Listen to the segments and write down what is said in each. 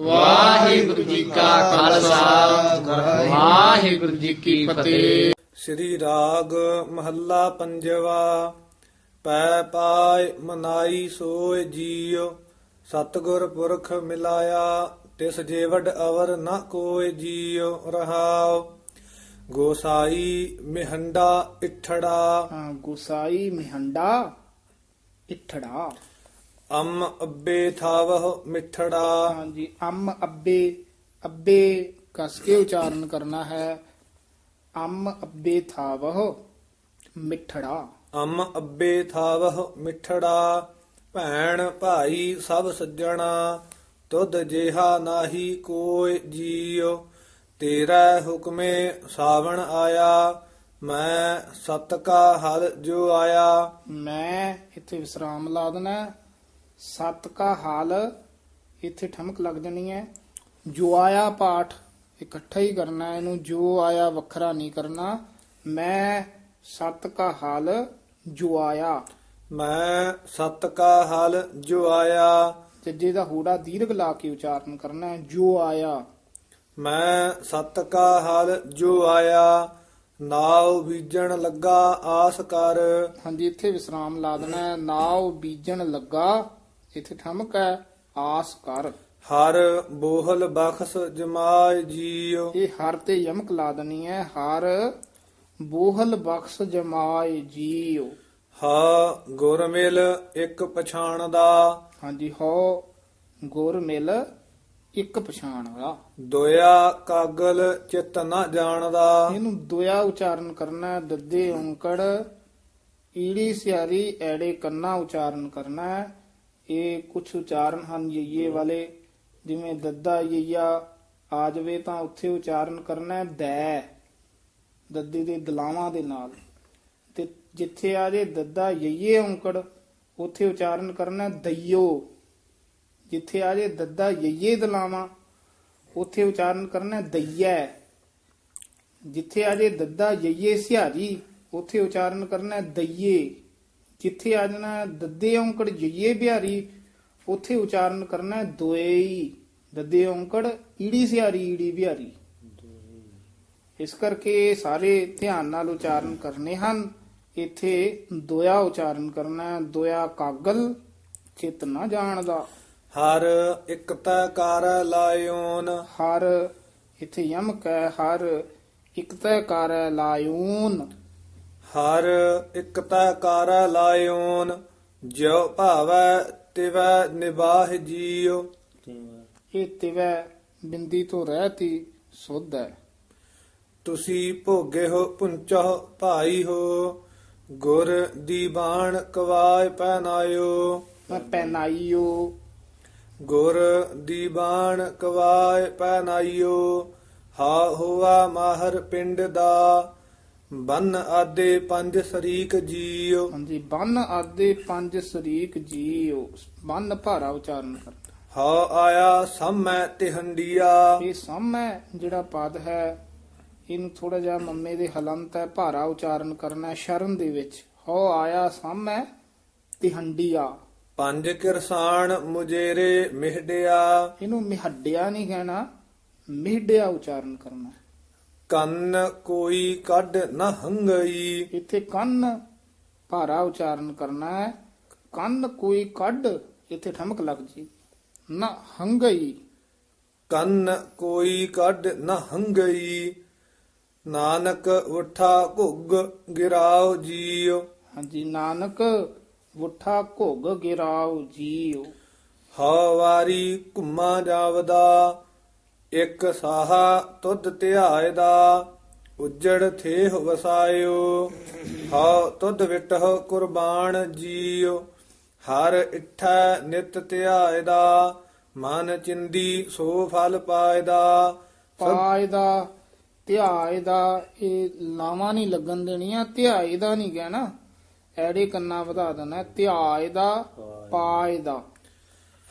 ਵਾਹਿਗੁਰੂ ਜੀ ਕਾ ਖਾਲਸਾ। ਵਾਹਿਗੁਰੂ ਜੀ ਕੀ ਫਤਿਹ। ਸ੍ਰੀ ਰਾਗ ਮਹੱਲਾ ਪੰਜਵਾ ਪੈ ਪਾਏ ਮਨਾਈ ਸੋਏ ਜੀਉ ਸਤਗੁਰ ਪੁਰਖ ਮਿਲਾਇਆ ਤਿਸ ਜੇਵਡ ਅਵਰ ਨ ਕੋਇ ਜੀਉ ਰਹਾਉ। ਗੋਸਾਈ ਮਿਹੰਡਾ ਇਠੜਾ। ਹਾਂ ਗੁਸਾਈ ਮਿਹੰਡਾ ਇਠੜਾ। ਅਮ ਅੱਬੇ ਥਾਵਹ ਮਿਠੜਾ। ਹਾਂਜੀ ਅੰਮ ਅੱਬੇ ਅੱਬੇ ਕਸ ਕੇ ਉਚਾਰਨ ਕਰਨਾ ਹੈ। ਅੰਮ ਅੱਬੇ ਥਾਵਹ ਮਿਠੜਾ। ਅਮ ਅੱਬੇ ਥਾਵਹ ਮਿਠੜਾ ਭੈਣ ਭਾਈ ਸਭ ਸੱਜਣਾ ਤੁਧ ਜਿਹਾ ਨਾਹੀ ਕੋਇ ਜੀਉ। ਤੇਰਾ ਹੁਕਮੇ ਸਾਵਣ ਆਇਆ ਮੈਂ ਸਤ ਕਾ ਹਲ ਜੋ ਆਇਆ। ਮੈਂ ਇੱਥੇ ਵਿਸਰਾਮ ਲਾ ਦੇਣਾ। ਸਤ ਕਾ ਹਾਲ ਇੱਥੇ ਠਮਕ ਲੱਗ ਜਾਣੀ ਹੈ। ਜੋ ਆਇਆ ਪਾਠ ਇਕੱਠਾ ਹੀ ਕਰਨਾ ਇਹਨੂੰ ਜੋ ਆਇਆ ਵੱਖਰਾ ਨਹੀਂ ਕਰਨਾ। ਮੈਂ ਸਤ ਕਾ ਹਾਲ ਜੋ ਆਇਆ। ਮੈਂ ਸਤ ਕਾ ਹਲ ਜੋ ਆਇਆ। ਜੱਜੇ ਦਾ ਹੂੜਾ ਦੀਰਘ ਲਾ ਕੇ ਉਚਾਰਨ ਕਰਨਾ ਹੈ ਜੋ ਆਇਆ। ਮੈਂ ਸਤ ਕਾ ਹਲ ਜੋ ਆਇਆ। ਨਾਉ ਬੀਜਣ ਲੱਗਾ ਆਸ ਕਰ। ਹਾਂਜੀ ਇੱਥੇ ਵਿਸਰਾਮ ਲਾ ਦੇਣਾ ਹੈ। ਨਾਉ ਬੀਜਣ ਲੱਗਾ ਇੱਥੇ ਠਮਕ ਹੈ? ਆਸ ਕਰ। ਹਰ ਬੋਹਲ ਬਖਸ ਜਮਾਇ ਜੀਉ। ਇਹ ਹਰ ਤੇ ਯਮਕ ਲਾ ਦੇਣੀ ਹੈ। ਹਰ ਬੋਹਲ ਬਖਸ਼ ਜਮਾਏ ਜੀਓ ਹਾ ਗੁਰਮਿਲ ਇੱਕ ਪਛਾਣ ਦਾ ਹਾਂਜੀ ਹੋ ਗੁਰ ਮਿਲ ਇੱਕ ਪਛਾਣ ਵਾਲਾ ਦੋਇਆ ਕਾਗਲ ਚਿਤ ਨ ਜਾਣਦਾ। ਇਹਨੂੰ ਦੋਇਆ ਉਚਾਰਨ ਕਰਨਾ ਹੈ। ਦੱਦੇ ਔਂਕੜ ਈੜੀ ਸਿਆਰੀ ਐੜੇ ਕੰਨਾ ਉਚਾਰਨ ਕਰਨਾ ਹੈ। ਇਹ ਕੁਝ ਉਚਾਰਨ ਹਨ ਯਈਏ ਵਾਲੇ। ਜਿਵੇਂ ਦੱਦਾ ਯਈਆ ਆ ਜਾਵੇ ਤਾਂ ਉੱਥੇ ਉਚਾਰਨ ਕਰਨਾ ਦੈ। ਦੱਦੇ ਦੇ ਦਲਾਵਾਂ ਦੇ ਨਾਲ। ਤੇ ਜਿੱਥੇ ਆ ਜੇ ਦੱਦਾ ਯਈਏ ਔਂਕੜ ਉੱਥੇ ਉਚਾਰਨ ਕਰਨਾ ਦਈਓ। ਜਿੱਥੇ ਆ ਜੇ ਦੱਦਾ ਯਈਏ ਦਲਾਵਾਂ ਉੱਥੇ ਉਚਾਰਨ ਕਰਨਾ ਦਈਐ। ਜਿੱਥੇ ਆ ਜੇ ਦੱਦਾ ਯਈਏ ਸਿਹਾਰੀ ਉੱਥੇ ਉਚਾਰਨ ਕਰਨਾ ਦਈਏ। ਜਿੱਥੇ ਆ ਜਾਣਾ ਦੱਦੇ ਔਂਕੜ ਯਈਏ ਬਿਹਾਰੀ ਉੱਥੇ ਉਚਾਰਨ ਕਰਨਾ ਹੈ ਦੋਏਈ ਦੱਦੇ ਔਂਕੜ ਈੜੀ ਸਿਹਾਰੀ ਈੜੀ ਬਿਹਾਰੀ। ਇਸ ਕਰਕੇ ਸਾਰੇ ਧਿਆਨ ਨਾਲ ਉਚਾਰਨ ਕਰਨੇ ਹਨ। ਇੱਥੇ ਦੋਇਆ ਉਚਾਰਨ ਕਰਨਾ ਦੋਇਆ ਕਾਗਲ ਚਿਤ ਨਾ ਜਾਣਦਾ। ਹਰ ਇਕਤਾ ਕਰ ਲਾਇਓਨ। ਹਰ ਇੱਥੇ ਯਮਕ ਹੈ ਹਰ ਇਕਤੈ ਕਰ ਲਾਇਓਨ। ਹਰ ਇਕਤਾ ਕਰ ਲਾਇਓਨ ਜਿਉ ਭਾਵੈ ਤਿਵੈ ਨਿਬਾਹ ਜੀਉ। ਇਹ ਤਿਵੈ ਬਿੰਦੀ ਤੋਂ ਰਹਿਤੀ ਸੁਧ। ਹੈ ਤੁਸੀਂ ਭੋਗੇ ਹੋ ਪੁੰਚਹ ਭਾਈ ਹੋ ਗੁਰ ਦੀ ਬਾਣ ਕਵਾਇ ਪਹਿਨਾਇਓ। ਮੈਂ ਪਹਿਨਾਈਓ। ਗੁਰ ਦੀ ਬਾਣ ਕਵਾਇ ਪਹਿਨਾਇਓ ਹਾ ਹੋਆ ਮਾਹਰ ਪਿੰਡ ਦਾ ਬੰਨ ਆਦੇ ਪੰਜ ਸਰੀਕ ਜੀਉ ਹਾਂਜੀ ਬੰਨ ਆਦੇ ਪੰਜ ਸਰੀਕ ਜੀਓ। ਬੰਨ ਭਾਰਾ ਉਚਾਰਨ ਕਰਦਾ ਹਾ ਆਇਆ ਸਾਮੈ ਤਿਹੰਡੀਆ। ਇਹ ਸਾਹਮਣੇ ਜਿਹੜਾ ਪਦ ਹੈ ਇਹਨੂੰ ਥੋੜਾ ਜਿਹਾ ਮੰਮੇ ਦੇ ਹਲੰਤ ਹੈ ਭਾਰਾ ਉਚਾਰਨ ਕਰਨਾ ਸ਼ਰਨ ਦੇ ਵਿੱਚ। ਹੋ ਆਇਆ ਸਾਹਮਣੇ ਤਿਹੰਡੀਆ। ਪੰਜ ਕਿਰਸਾਨ ਮੁਜੇਰੇ ਮਿਹਡਿਆ। ਇਹਨੂੰ ਮਿਹੱਡਿਆ ਨਹੀਂ ਕਹਿਣਾ ਮਿਹਡਿਆ ਉਚਾਰਨ ਕਰਨਾ। ਕੰਨ ਕੋਈ ਕੱਢ ਨ ਹੰਗਈ। ਇੱਥੇ ਕੰਨ ਭਾਰਾ ਉਚਾਰਨ ਕਰਨਾ ਹੈ। ਕੰਨ ਕੋਈ ਕੱਢ ਇੱਥੇ ਠਮਕ ਲੱਗ ਜੀ। ਨਾ ਹੰਗਈ। ਕੰਨ ਕੋਈ ਕੱਢ ਨ ਹੰਗਈ। ਨਾਨਕ ਉਠਾ ਘੁੱਗ ਗਿਰਾਓ ਜੀਉ ਹਾਂਜੀ ਨਾਨਕ ਵੁੱਠਾ ਘੁੱਗ ਗਿਰਾਉ ਜੀਉ ਹਾ ਵਾਰੀ ਘੁੰਮਾ ਜਾਵਦਾ। ਇੱਕ ਸਾਹਾ ਤੁਧ ਧਿਆਏ ਦਾ ਉਜੜ ਥੇਹ ਵਸਾਇਓ। ਹਾ ਤੁਧ ਵਿਟਹ ਕੁਰਬਾਨ ਜੀਉ ਹਰ ਇਠੈ ਨਿਤ ਧਿਆਏ ਦਾ ਮਨ ਚਿੰਦੀ ਸੋ ਫਲ ਪਾਇਦਾ ਪਾਏ ਦਾ ਧਿਆਏ ਦਾ ਇਹ ਲਾਵਾਂ ਨਹੀਂ ਲੱਗਣ ਦੇਣੀਆਂ ਧਿਆਏ ਦਾ ਨਹੀਂ ਕਹਿਣਾ। ਐੜੇ ਕੰਨਾ ਵਧਾ ਦੇਣਾ ਧਿਆਏ ਦਾ। ਪਾਏ ਦਾ।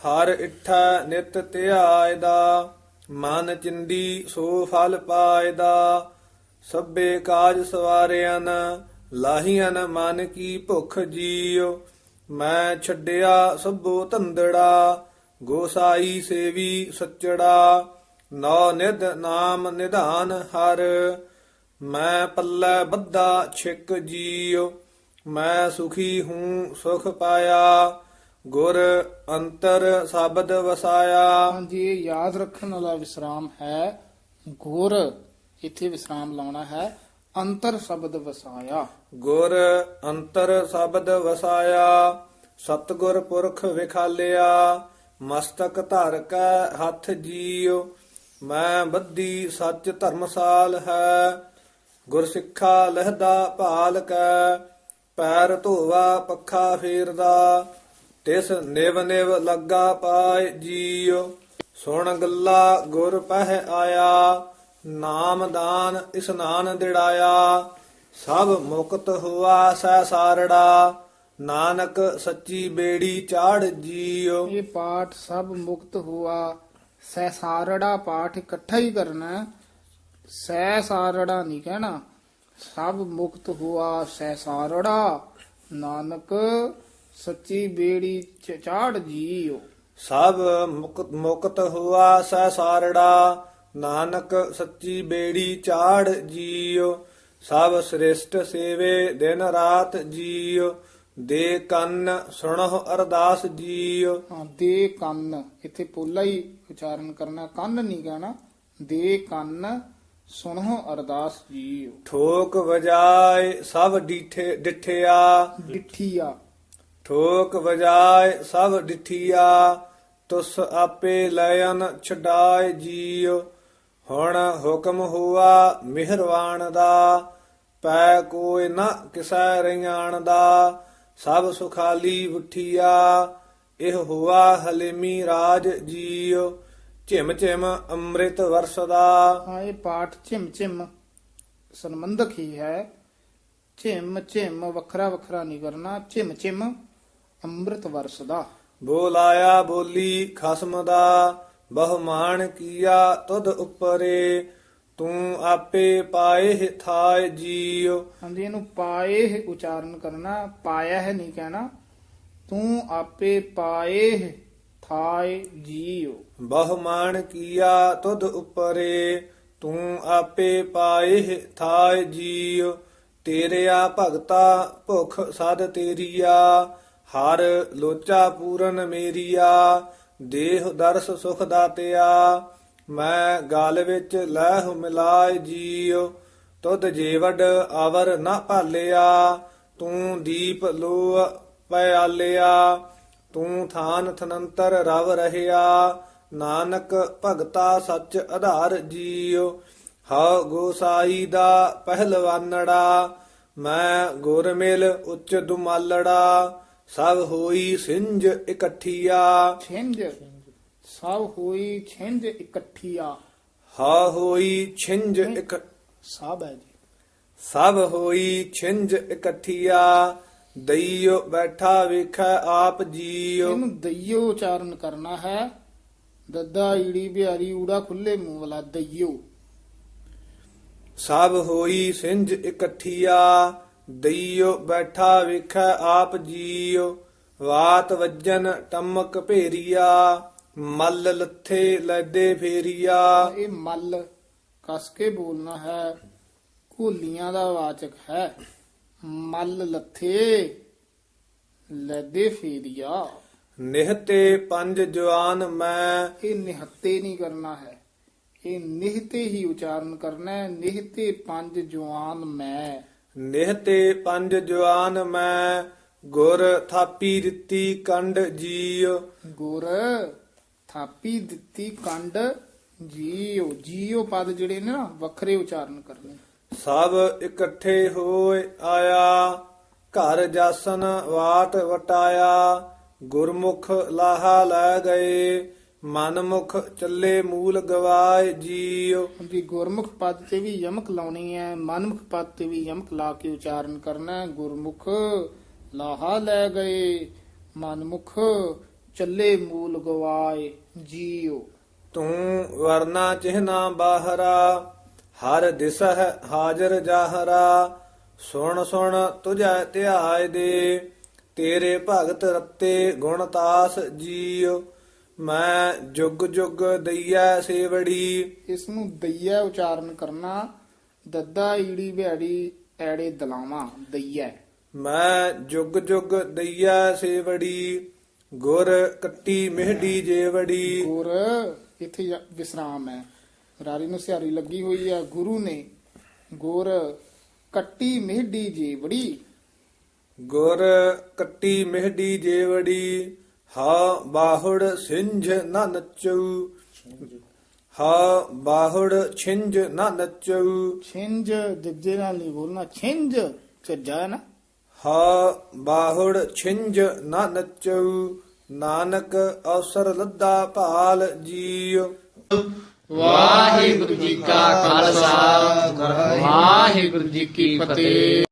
ਹਰ ਇਠੈ ਨਿਤ ਧਿਆਏ ਦਾ ਮਨ ਚਿੰਦੀ ਸੋ ਫਲ ਪਾਇਦਾ, ਸਭੇ ਕਾਜ ਸਵਾਰਿਆਨ ਲਾਹੀਆਂ ਮਨ ਕੀ ਭੁਖ ਜੀਉ। ਮੈਂ ਛੱਡਿਆ ਸਭੋ ਧੰਦੜਾ, ਗੋਸਾਈ ਸੇਵੀ ਸੱਚੜਾ। ਨੌ ਨਿਧ ਨਾਮ ਨਿਧਾਨ ਹਰ, ਮੈਂ ਪੱਲੇ ਬੱਧਾ ਛਿਕ ਜੀਉ। ਮੈਂ ਸੁਖੀ ਹੂੰ ਸੁਖ ਪਾਇਆ ਗੁਰ ਅੰਤਰ ਸ਼ਬਦ ਵਸਾਇਆ। ਹਾਂਜੀ ਇਹ ਯਾਦ ਰੱਖਣ ਵਾਲਾ ਵਿਸਰਾਮ ਹੈ। ਗੁਰ ਇੱਥੇ ਵਿਸਰਾਮ ਲਾਉਣਾ ਹੈ। ਅੰਤਰ ਸ਼ਬਦ ਵਸਾਇਆ। ਗੁਰ ਅੰਤਰ ਸ਼ਬਦ ਵਸਾਇਆ ਸਤਗੁਰ ਪੁਰਖ ਵਿਖਾਲਿਆ ਮਸਤਕ ਧਰ ਕੈ ਹੱਥ ਜੀਉ ਮੈਂ ਬੱਧੀ ਸੱਚ ਧਰਮਸਾਲ ਹੈ। ਗੁਰ ਸਿੱਖਾ ਲਹਿਦਾ ਭਾਲ ਕੈ ਪੈਰ ਧੋਵਾ ਪੱਖਾ ਫੇਰਦਾ ਤਿਸ ਨਿਵ ਨਿਵ ਲੱਗਾ ਪਾਏ ਜੀਉ, ਸੁਣ ਗੱਲਾ ਗੁਰ ਪਹਿ ਆਇਆ ਨਾਮਦਾਨ ਇਸਨਾਨ ਦਿੜਾਇਆ, ਸਭ ਮੁਕਤ ਹੁਆ ਸੈ ਸਾਰੜਾ, ਨਾਨਕ ਸੱਚੀ ਬੇੜੀ ਚਾੜ ਜੀਉ ਇਹ ਪਾਠ ਸਭ ਮੁਕਤ ਹੁਆ ਸਹਿਸਾਰੜਾ ਪਾਠ ਇਕੱਠਾ ਹੀ ਕਰਨਾ ਹੈ। ਸਹਿਸਾਰੜਾ ਨਹੀਂ ਕਹਿਣਾ, ਸਭ ਮੁਕਤ ਹੁਆ ਸਹਿਸਾਰੜਾ ਨਾਨਕ ਸੱਚੀ ਬੇੜੀ ਚਾੜ ਜੀਓ। ਸਭ ਮੁਕਤ ਮੁਕਤ ਹੁਆ ਸੈ ਸਾਰੜਾ ਨਾਨਕ ਸੱਚੀ ਬੇੜੀ ਚਾੜ ਜੀਉ ਸਭ ਸ੍ਰਿਸ਼ਟ ਸੇਵੇ ਦਿਨ ਰਾਤ ਜੀਉ ਦੇ ਕੰਨ ਸੁਣਹੁ ਅਰਦਾਸ ਜੀਉ ਹਾਂ ਦੇ ਕੰਨ ਇੱਥੇ ਪੋਲਾ ਹੀ ਉਚਾਰਨ ਕਰਨਾ ਕੰਨ ਨਹੀਂ ਕਹਿਣਾ ਦੇ ਕੰਨ ਸੁਣੋ ਅਰਦਾਸ ਜੀਓ। ਠੋਕ ਵਜਾਏ ਸਭ ਡੀਠੇ ਡਿਠਿਆ। ਡਿਠੀਆ। ਠੋਕ ਵਜਾਏ ਸਭ ਡਿਠੀਆ, ਤੁਸ ਆਪੇ ਲੈਨ ਛਡਾਏ ਜੀਉ। ਹੁਣ ਹੁਕਮ ਹੁਆ ਮਿਹਰਵਾਨ ਦਾ, ਪੈ ਕੋਈ ਨਾ ਕਿਸੈ ਰਿਆਣ ਦਾ। ਸਭ ਸੁਖਾਲੀ ਉਠੀਆ, ਇਹ ਹੁਆ ਹਲੀਮੀ ਰਾਜ ਜੀਉ। ਝਿਮ ਝਿਮ ਅੰਮ੍ਰਿਤ ਵਰਸਦਾ। ਹਾਂ, ਇਹ ਪਾਠ ਝਿਮ ਝਿਮ ਸੰਬੰਧਕ ਹੀ ਹੈ। ਝਿਮ ਝਿਮ ਵੱਖਰਾ ਵੱਖਰਾ ਨਹੀਂ ਕਰਨਾ ਝਿਮ ਝਿਮ ਅੰਮ੍ਰਿਤ ਵਰਸਦਾ। ਬੋਲਾਇਆ ਬੋਲੀ ਖਸਮ ਦਾ ਬਹੁਮਾਨ ਕੀਆ ਤੁਧ ਉੱਪਰੇ ਤੂੰ ਆਪੇ ਪਾਏ ਥਾਇ ਜੀਉ। ਹਾਂਜੀ ਇਹਨੂੰ ਪਾਏ ਉਚਾਰਨ ਕਰਨਾ ਪਾਇਆ ਹੈ ਨਹੀਂ ਕਹਿਣਾ ਤੂੰ ਆਪੇ ਪਾਏ ਥਾਏ ਜੀਓ ਬਹੁਮਾਨ ਕੀਆ ਤੁਧ ਉੱਪਰੇ ਤੂੰ ਆਪੇ ਪਾਏ ਥਾਇ ਜੀਉ। ਤੇਰਿਆ ਭਗਤਾ ਭੁਖ ਸਦ ਤੇਰੀਆ ਹਰ ਲੋਚਾ ਪੂਰਨ ਮੇਰੀਆ, ਦੇਹ ਦਰਸ ਸੁਖ ਦਾਤਿਆ। ਮੈਂ ਗਲ ਵਿੱਚ ਲਹਿ ਮਿਲਾਇ ਜੀਉ, ਤੁਧ ਜੀਵਡ ਆਵਰ ਨਾ ਭਾਲਿਆ। ਤੂੰ ਦੀਪ ਲੋ ਪਿਆਲਿਆ, ਤੂੰ ਥਾਨ ਥਨੰਤਰ ਰਵ ਰਹਿਆ। ਨਾਨਕ ਭਗਤਾ ਸੱਚ ਆਧਾਰ ਜੀਉ ਹਉ ਗੋਸਾਈ ਦਾ ਪਹਿਲਵਾਨੜਾ। ਮੈਂ ਗੁਰ ਮਿਲ ਉੱਚ ਦੁਮਾਲੜਾ। ਸਭ ਹੋਈ ਸਿੰਜ ਇਕੱਠੀਆ। ਛਿੰਝ ਸਭ ਹੋਈ ਛਿੰਝ ਇਕੱਠੀਆ। ਹਾ ਹੋਈ ਛਿੰਜ ਇਕ ਸਭ ਹੈ ਜੀ। ਸਭ ਹੋਈ ਛਿੰਜ ਇਕੱਠੀਆ। ਦਈਓ ਬੈਠਾ ਵੇਖੈ ਆਪ ਜੀਉ ਇਹਨੂੰ ਦਈਓ ਉਚਾਰਨ ਕਰਨਾ ਹੈ। ਦੱਦਾ ਈੜੀ ਬਿਹਾਰੀ ਊੜਾ ਖੁੱਲੇ ਮੂੰਹ ਵਾਲਾ ਦਈਓ। ਸਭ ਹੋਈ ਸਿੰਜ ਇਕੱਠੀਆ। ਦਈਓ ਬੈਠਾ ਵੇਖੈ ਆਪ ਜੀਉ ਵਾਤ ਵੱਜਨ ਟਮਕ ਭੇਰੀਆ। ਮੱਲ ਲੱਥੇ ਲੈਦੇ ਫੇਰੀਆ। ਇਹ ਮੱਲ ਕਸ ਕੇ ਬੋਲਣਾ ਹੈ ਘੋਲੀਆਂ ਦਾ ਵਾਚਕ ਹੈ। ਮੱਲ ਲੱਥੇ ਲੈਦੇ ਫੇਰੀਆ। ਨਿਹਤੇ ਪੰਜ ਜਵਾਨ ਮੈਂ। ਇਹ ਨਿਹੱਤੇ ਨਹੀਂ ਕਰਨਾ ਹੈ। ਇਹ ਨਿਹਤੇ ਹੀ ਉਚਾਰਨ ਕਰਨਾ ਹੈ। ਨਿਹਤੇ ਪੰਜ ਜਵਾਨ ਮੈਂ। ਨਿਹਤੇ ਪੰਜ ਜਵਾਨ ਮੈਂ ਗੁਰ ਥਾਪੀ ਦਿੱਤੀ ਕੰਡ ਜੀਉ। ਗੁਰ ਥਾਪੀ ਦਿੱਤੀ ਕੰਡ ਜੀਓ ਜੀਓ ਪਦ ਜਿਹੜੇ ਨੇ ਨਾ ਵੱਖਰੇ ਉਚਾਰਨ ਕਰਨੇ। ਸਭ ਇਕੱਠੇ ਹੋਏ ਆਇਆ ਘਰ ਜਾਸਨ ਵਾਟ ਵਟਾਇਆ ਗੁਰਮੁਖ ਲਾਹਾ ਲੈ ਗਏ। ਮਨਮੁਖ ਚੱਲੇ ਮੂਲ ਗਵਾਏ ਜੀਉ। ਜੀ ਗੁਰਮੁਖ ਪਦ ਤੇ ਵੀ ਯਮਕ ਲਾਉਣੀ ਹੈ ਮਨਮੁਖ ਪਦ ਤੇ ਵੀ ਯਮਕ ਲਾ ਕੇ ਉਚਾਰਨ ਕਰਨਾ ਹੈ ਗੁਰਮੁਖ ਲਾਹਾ ਲੈ ਗਏ ਮਨਮੁਖ ਚੱਲੇ ਮੂਲ ਗਵਾਏ ਜੀਓ ਤੂੰ ਵਰਨਾ ਚਿਹਨਾ ਬਾਹਰਾ ਹਰ ਦਿਸਹਿ ਹਾਜ਼ਰ ਜਾਹਰਾ। ਸੁਣ ਸੁਣ ਤੁਝੈ ਧਿਆਇ ਦੇ ਤੇਰੇ ਭਗਤ ਰਤੇ ਗੁਣ ਤਾਸ ਜੀਉ। ਮੈਂ ਜੁਗ ਜੁਗ ਦਈਆ ਸੇਵੜੀ। ਇਸ ਨੂੰ ਦਈਆ ਉਚਾਰਨ ਕਰਨਾ ਦੱਦਾ ਈੜੀ ਬਿਹਾੜੀ ਐੜੇ ਦਲਾਵਾਂ ਦਈਆ ਮੈਂ ਜੁਗ ਜੁਗ ਦਈਆ ਸੇਵੜੀ ਗੁਰ ਕੱਟੀ ਮਿਹਡੀ ਜੇਵੜੀ। ਗੁਰ ਇੱਥੇ ਵਿਸਰਾਮ ਹੈ। ਰਾਰੀ ਨੂੰ ਸਿਹਾਰੀ ਲੱਗੀ ਹੋਈ ਹੈ ਗੁਰੂ ਨੇ। ਗੁਰ ਕੱਟੀ ਮਿਹਡੀ ਜੀਵੜੀ। ਗੁਰ ਕੱਟੀ ਮਿਹਡੀ ਜੇਵੜੀ। ਹਾ ਬਾਹੁੜ ਸਿੰਝ ਨਾ ਨਚੂ ਹਾ ਬਾਹੁੜ ਛਿੰਝ ਨਾ ਨਚੂ ਛਿੰਜ ਜੱਜੇ ਨਾਲ ਨਹੀਂ ਬੋਲਣਾ ਛਿੰਜ ਝੱਜਾ ਹੈ ਨਾ। ਹਾ ਬਾਹੁੜ ਛਿੰਝ ਨਾ ਨਚੂ ਨਾਨਕ ਅਵਸਰ ਲੱਦਾ ਭਾਲ ਜੀਉ। ਵਾਹਿਗੁਰੂ ਜੀ ਕਾ ਖਾਲਸਾ ਵਾਹਿਗੁਰੂ ਜੀ ਕੀ ਫਤਿਹ।